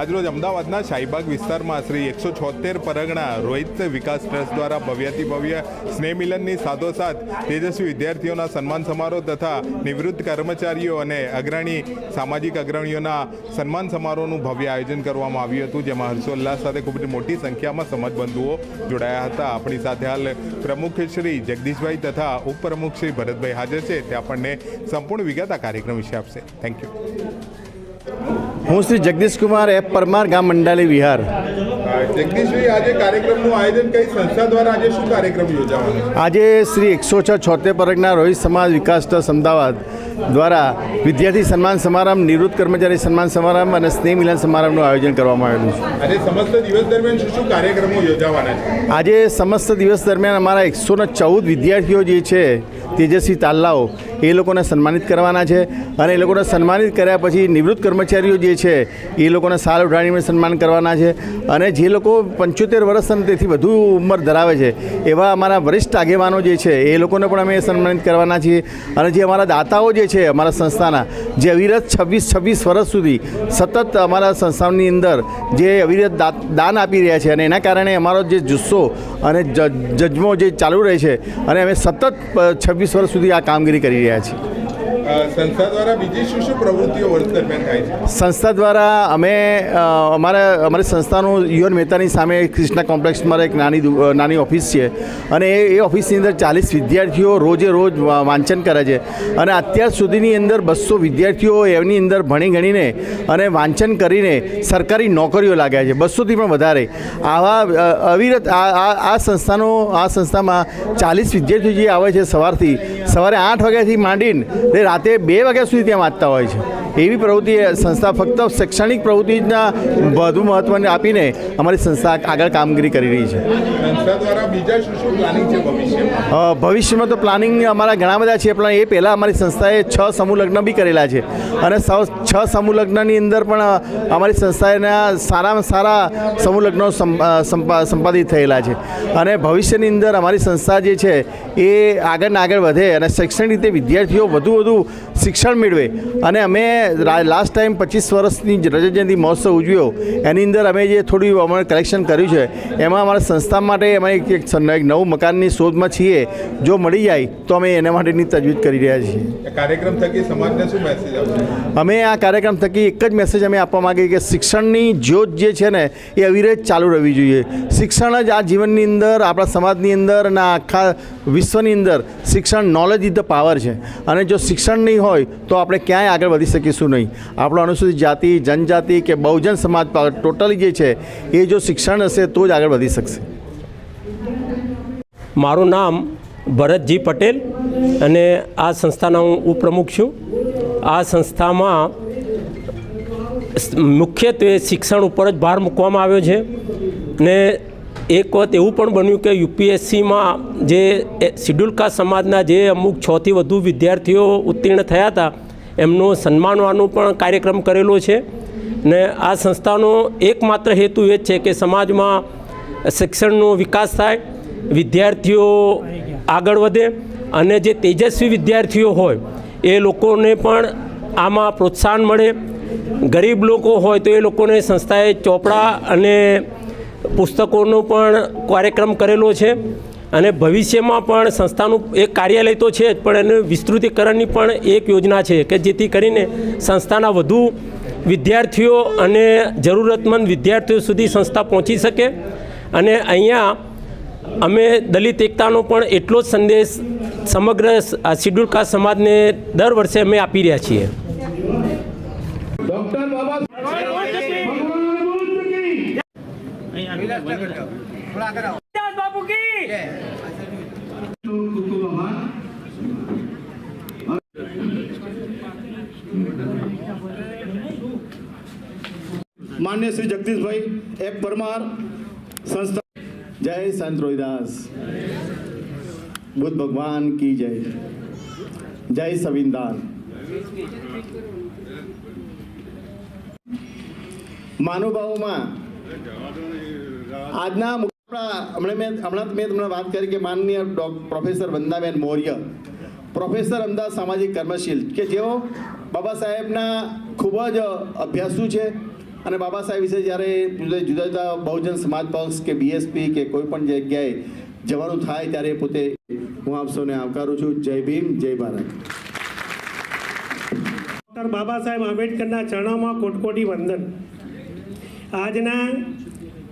આજરોજ અમદાવાદના શાહીબાગ વિસ્તારમાં શ્રી એકસો છોતેર પરગણા રોહિત વિકાસ ટ્રસ્ટ દ્વારા ભવ્યાતિ ભવ્ય સ્નેહ મિલનની સાથોસાથ તેજસ્વી વિદ્યાર્થીઓના સન્માન સમારોહ તથા નિવૃત્ત કર્મચારીઓ અને અગ્રણી, સામાજિક અગ્રણીઓના સન્માન સમારોહનું ભવ્ય આયોજન કરવામાં આવ્યું હતું, જેમાં હર્ષોલ્લાસ સાથે ખૂબ જ મોટી સંખ્યામાં સમાજબંધુઓ જોડાયા હતા. આપણી સાથે હાલ પ્રમુખ શ્રી જગદીશભાઈ તથા ઉપપ્રમુખ શ્રી ભરતભાઈ હાજર છે. તે આપણને સંપૂર્ણ વિગત આ કાર્યક્રમ વિશે આપશે. થેન્ક યુ હું શ્રી જગદીશ કુમાર એફ પરમાર ગામ મંડાલી વિહાર. જગદીશભાઈ આજે કાર્યક્રમનું આયોજન કઈ સંસ્થા દ્વારા આજે શું કાર્યક્રમ યોજાવાનો આજે શ્રી એકસો છ છોતેર પરગના રોહિત સમાજ વિકાસ ટ્રસ્ટ અમદાવાદ દ્વારા વિદ્યાર્થી સન્માન સમારંભ નિવૃત્ત કર્મચારી સન્માન સમારંભ અને સ્નેહ મિલન સમારંભનું આયોજન કરવામાં આવેલું છે. આજે સમસ્ત દિવસ દરમિયાન શું શું કાર્યક્રમો યોજાવાના છે? આજે સમસ્ત દિવસ દરમિયાન અમારા એકસો ચૌદ વિદ્યાર્થીઓ જે છે તેજસ્વી તાલ્લાઓ એ લોકોને સન્માનિત કરવાના છે અને એ લોકોને સન્માનિત કર્યા પછી નિવૃત્ત કર્મચારીઓ જે છે, એ લોકોને સાલ ઉઠાડીને સન્માન કરવાના છે. અને જે લોકો પંચોતેર વર્ષ અને તેથી વધુ ઉંમર ધરાવે છે, એવા અમારા વરિષ્ઠ આગેવાનો જે છે, એ લોકોને પણ અમે સન્માનિત કરવાના છીએ. અને જે અમારા દાતાઓ જે છે, અમારા સંસ્થાના, જે અવિરત છવ્વીસ છવ્વીસ વર્ષ સુધી સતત અમારા સંસ્થાની અંદર જે અવિરત દાન આપી રહ્યા છે અને એના કારણે અમારો જે જુસ્સો અને જજમો જે ચાલુ રહે છે, અને અમે સતત છવ્વીસ વર્ષ સુધી આ કામગીરી કરી રહ્યા છીએ અ, સંસ્થા દ્વારા બીજી શું શું પ્રવૃત્તિઓ વર્ષ દરમિયાન થાય છે? સંસ્થા દ્વારા અમે અમારા, અમારી સંસ્થાનું યુએન મહેતાની સામે કૃષ્ણા કોમ્પ્લેક્સમાં એક નાની નાની ઓફિસ છે. અને એ ઓફિસની અંદર ચાલીસ વિદ્યાર્થીઓ રોજે રોજ વાંચન કરે છે. અને અત્યાર સુધીની અંદર બસો વિદ્યાર્થીઓ એમની અંદર ભણી ગણીને અને વાંચન કરીને સરકારી નોકરીઓ લાગ્યા છે. બસોથી પણ વધારે. આવા અવિરત, આ સંસ્થાનો, આ સંસ્થામાં ચાલીસ વિદ્યાર્થીઓ જે આવે છે સવારથી. સવારે આઠ વાગ્યાથી માંડીને રાતે બે વાગ્યા સુધી ત્યાં વાંચતા હોય છે. એવી પ્રવૃત્તિ એ સંસ્થા ફક્ત શૈક્ષણિક પ્રવૃત્તિના વધુ મહત્ત્વને આપીને અમારી સંસ્થા આગળ કામગીરી કરી રહી છે. ભવિષ્યમાં? તો પ્લાનિંગ અમારા ઘણા બધા છે પણ એ પહેલાં અમારી સંસ્થાએ છ સમૂહ લગ્ન બી કરેલા છે. અને છ સમૂહ લગ્નની અંદર પણ અમારી સંસ્થાએના સારામાં સારા સમૂહ લગ્નો સંપાદિત થયેલા છે. અને ભવિષ્યની અંદર અમારી સંસ્થા જે છે એ આગળ ને આગળ વધે અને શૈક્ષણિક રીતે વિદ્યાર્થીઓ વધુ વધુ શિક્ષણ મેળવે. અને અમે લાસ્ટ ટાઈમ પચીસ વર્ષની રજત જયંતિ મહોત્સવ ઉજવ્યો એની અંદર અમે જે થોડી અમારે કલેક્શન કર્યું છે એમાં અમારા સંસ્થા માટે અમે એક એક નવું મકાનની શોધમાં છીએ જો મળી જાય તો અમે એના માટેની તજવીજ કરી રહ્યા છીએ. કાર્યક્રમ થકી સમાજને શું મેસેજ અમે આ કાર્યક્રમ થકી એક જ મેસેજ અમે આપવા માંગીએ કે શિક્ષણની જ્યોત જે છે ને એ અવિરત ચાલુ રહેવી જોઈએ. શિક્ષણ જ આ જીવનની અંદર આપણા સમાજની અંદર અને આખા વિશ્વની અંદર શિક્ષણ નોલેજ ઇઝ ધ પાવર છે. અને જો શિક્ષણ નહીં હોય તો આપણે ક્યાંય આગળ વધી શકીશું નહીં. આપણો અનુસૂચિત જાતિ, જનજાતિ કે બહુજન સમાજ ટોટલી જે છે, એ જો શિક્ષણ હશે તો જ આગળ વધી શકશે. મારું નામ ભરતજી પટેલ અને આ સંસ્થાના હું ઉપપ્રમુખ છું. આ સંસ્થામાં મુખ્યત્વે શિક્ષણ ઉપર જ ભાર મૂકવામાં આવ્યો છે ને એક વખત એવું પણ બન્યું કે યુપીએસસીમાં જે શિડ્યુલ કાસ્ટ સમાજના જે અમુક છથી વધુ વિદ્યાર્થીઓ ઉત્તીર્ણ થયા હતા એમનું સન્માનવાનો પણ કાર્યક્રમ કરેલો છે. ને આ સંસ્થાનો એકમાત્ર હેતુ એ જ છે કે સમાજમાં શિક્ષણનો વિકાસ થાય, વિદ્યાર્થીઓ આગળ વધે અને જે તેજસ્વી વિદ્યાર્થીઓ હોય, એ લોકોને પણ આમાં પ્રોત્સાહન મળે. ગરીબ લોકો હોય તો એ લોકોને સંસ્થાએ ચોપડા અને પુસ્તકોનો પણ કાર્યક્રમ કરેલો છે. અને ભવિષ્યમાં પણ સંસ્થાનું એક કાર્યાલય તો છે જ પણ એનું વિસ્તૃતિકરણની પણ એક યોજના છે કે જેથી કરીને સંસ્થાના વધુ વિદ્યાર્થીઓ અને જરૂરતમંદ વિદ્યાર્થીઓ સુધી સંસ્થા પહોંચી શકે. અને અહીંયા અમે દલિત એકતાનો પણ એટલો જ સંદેશ સમગ્ર શિડ્યુલ કાસ્ટ સમાજને દર વર્ષે અમે આપી રહ્યા છીએ. બાપુ કી? માન્ય શ્રી જગદીશભાઈ એફ પરમાર સંસ્થા જય સંત રોહિદાસ. બુદ્ધ ભગવાન કી જય. જય સંવિધાન મહાનુભાવોમાં આજના હમણાં મેં હમણાં મેં તમને વાત કરી કે માનનીય પ્રોફેસર વંદાબેન મૌર્ય, પ્રોફેસર અમદાવાદ સામાજિક કર્મશીલ કે જેઓ બાબા સાહેબના ખૂબ જ અભ્યાસુ છે અને બાબા સાહેબ વિશે જ્યારે જુદા જુદા બહુજન સમાજ પક્ષ કે બીએસપી કે કોઈ પણ જગ્યાએ જવાનું થાય ત્યારે પોતે હું આપ સૌને આવકારું છું. જય ભીમ, જય ભારત. ડૉક્ટર બાબા સાહેબ આંબેડકરના ચરણોમાં કોટકોટી વંદન. આજના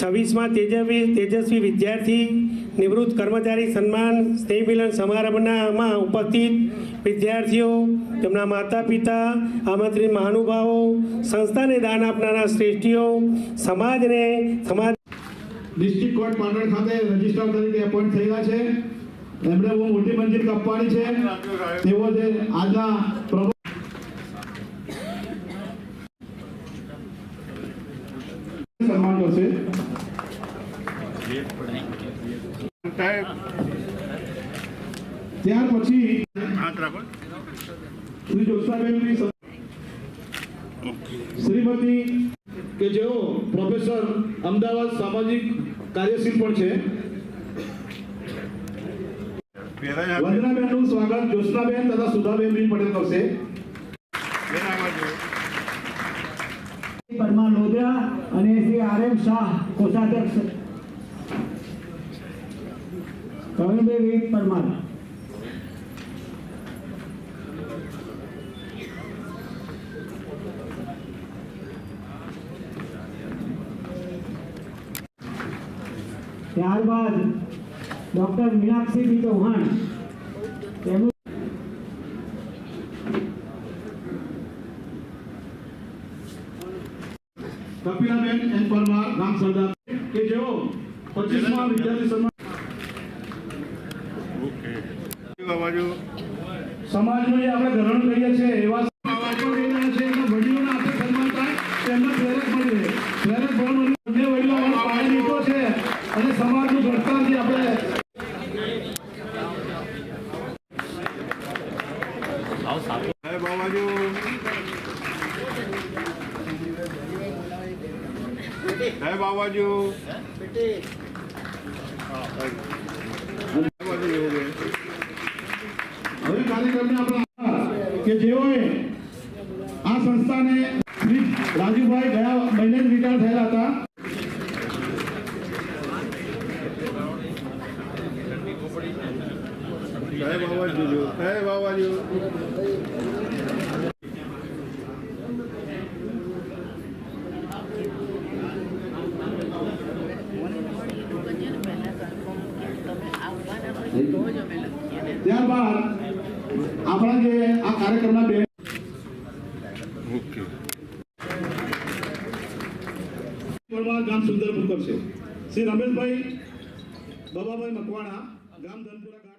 છવ્વીસમાં તેજસ્વી તેજસ્વી વિદ્યાર્થી નિવૃત્ત કર્મચારી સન્માન, સ્નેહ મિલન સમારંભનામાં ઉપસ્થિત વિદ્યાર્થીઓ, તેમના માતા પિતા આમંત્રિત મહાનુભાવો, સંસ્થાને દાન આપનારા શ્રેષ્ઠીઓ, સમાજને સમાજ ડિસ્ટ્રિક્ટ કોર્ટ પાટણ ખાતે રજિસ્ટ્રાર તરીકે એપોઇન્ટ થયેલા છે. એમણે બહુ મોટી મંજિલ કાપવાની છે. તેઓ જે આજના સન્માન કરશે. ત્યાર પછી શ્રી જોગસાબેનની શ્રીમતી કે જેઓ પ્રોફેસર અમદાવાદ સામાજિક કાર્યશીલ પણ છે. વંદનાબેનનું સ્વાગત જ્યોત્સનાબેન તથા સુધાબેન બી પટેલ કરશે. પરમાર લોધરા અને શ્રી આર એમ શાહ કોષાધ્યક્ષ કવિભાઈ પરમાર ત્યારબાદ ડોક્ટર મીનાક્ષી ચૌહાણ, તેમનું કપિલાબેન એન પરમાર રામ સરદાર, કે જેઓ પચીસમાં વિદ્યાર્થી સન્માન સમાજનું જે આપણે ગ્રહણ કરીએ છીએ એવા પાછળ રહી રહ્યા છે એમના વડીલોના આપણે સન્માન થાય તો એમને પ્રેરક મળી રહે પ્રેરક બળવાની બંને વડીલો અમારો પાયો નીચો છે અને સમાજનું ઘડતર જે આપણે હે બાબાજુ હવે કાર્યક્રમને આપણે કે જેઓએ આ સંસ્થાને શ્રી રાજુભાઈ ગયા મહિને જ રિટાયર થયેલા હતા. હે જો હે બાબાજુ ત્યારબાદ આપણા જે આ કાર્યક્રમના બે ઓકે પરમાર ગામ સુંદરપુર કરશે. શ્રી રમેશભાઈ બાબાભાઈ મકવાણા ગામ ધનપુરા